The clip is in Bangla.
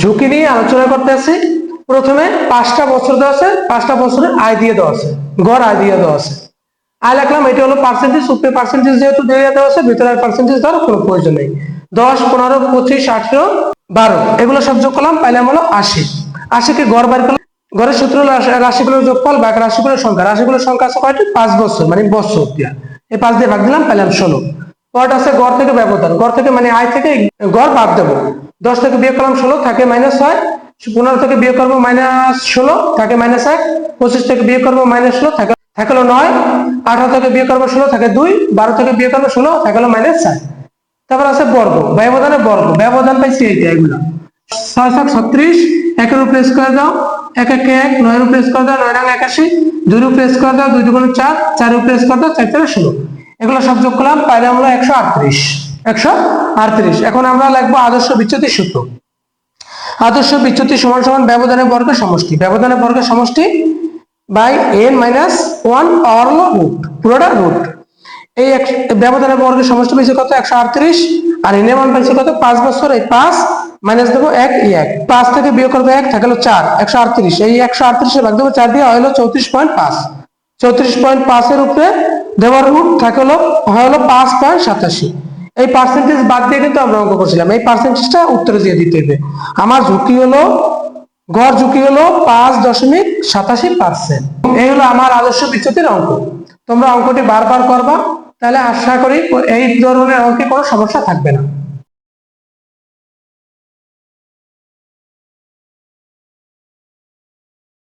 ঝুঁকি নিয়ে আলোচনা করতে আসি। প্রথমে পাঁচটা বছর দেওয়া আছে, পাঁচটা বছরের আয় দিয়ে দেওয়া আছে, গড় আয় দিয়ে দেওয়া আছে। আয় লিখলাম এটা হলো পার্সেন্টেজ উপরে পার্সেন্টেজ যেহেতু দিয়ে দেওয়া আছে, ভিতরে পার্সেন্টেজ দেওয়ার কোনো প্রয়োজন নেই। দশ, পনেরো, পঁচিশ, আঠেরো, বারো, এগুলো সব যোগ করলাম, পাইলাম হলো আশি। আশিকে গড় বার করলাম, গড়ের সূত্র রাশিগুলোর যোগফল ভাগ রাশিগুলোর সংখ্যা। রাশিগুলোর সংখ্যা আছে কয়টি? পাঁচ বছর মানে বছর দিয়া। এই পাঁচ দিয়ে ভাগ দিলাম, পাইলাম ষোলো। পরটা আছে গড় থেকে ব্যবধান। গড় থেকে মানে আয় থেকে গড় বাদ দেবো। দশ থেকে বিয়োগ করলাম ষোলো, থাকে মাইনাস ছয়। পনেরো থেকে বিয়োগ করব মাইনাস ষোলো, থাকে মাইনাস এক। পঁচিশ থেকে বিয়োগ করব মাইনাস ষোলো, থাকে থাকল নয়। আঠারো থেকে বিয়োগ করব ষোলো, থাকে দুই। বারো থেকে বিয়োগ করব ষোলো, থাকল মাইনাস চার। তারপর আছে বর্গ। ব্যবধানে বর্গ। ব্যবধান পাইছি এইটা এগুলা। ছয় সাত ছত্রিশ, একের উপরে স্কোয়ার দাও। এক এক এক, নয়ের উপরে স্কোয়ার দাও, নয় রঙ একাশি। দুই উপরে স্কোয়ার দাও, দুই দুগুণ চার। চার উপরে স্কোয়ার দাও, চার চারে ষোলো। এগুলো সব যোগ করলাম, পাইলাম হলো একশো আটত্রিশ। একশো আটত্রিশ। এখন আমরা লিখব আদর্শ বিচ্যুতি সূত্র। আদর্শ বিচ্যুতি সমান সমান ব্যবধানের বর্গের সমষ্টি। ব্যবধানের বর্গের সমষ্টি by n minus one power হলো রুট, পুরোটা রুট। এই এক- ব্যবধানের বর্গের সমষ্টি পেয়েছে কত? একশো আটত্রিশ। আর এন মান পেয়েছে কত? পাঁচ বছর, এই পাঁচ মাইনাস দেবো এক এক। পাঁচ থেকে বিয়োগ করব এক থাকল চার, একশো আটত্রিশ। এই একশো আটত্রিশে ভাগ দেবো চার দিয়ে হলো চৌত্রিশ পয়েন্ট পাঁচ। চৌত্রিশ পয়েন্ট পাঁচের উপরে দেওয়ার রুট থাকে হলো হলো পাঁচ পয়েন্ট সাতাশি। এই পার্সেন্টেজ বাদ দিয়ে কিন্তু আমরা অঙ্ক করছিলাম। এই পার্সেন্টেজটা উত্তর দিয়ে দিতে হবে। আমার ঝুঁকি হলো, গড় ঝুঁকি হলো পাঁচ দশমিক সাতাশি পার্সেন্ট এই হলো আমার আদর্শ বিচ্যুতির অঙ্ক। তোমরা অঙ্কটি বারবার করবা, তাহলে আশা করি এই ধরনের অঙ্কে কোনো সমস্যা থাকবে না।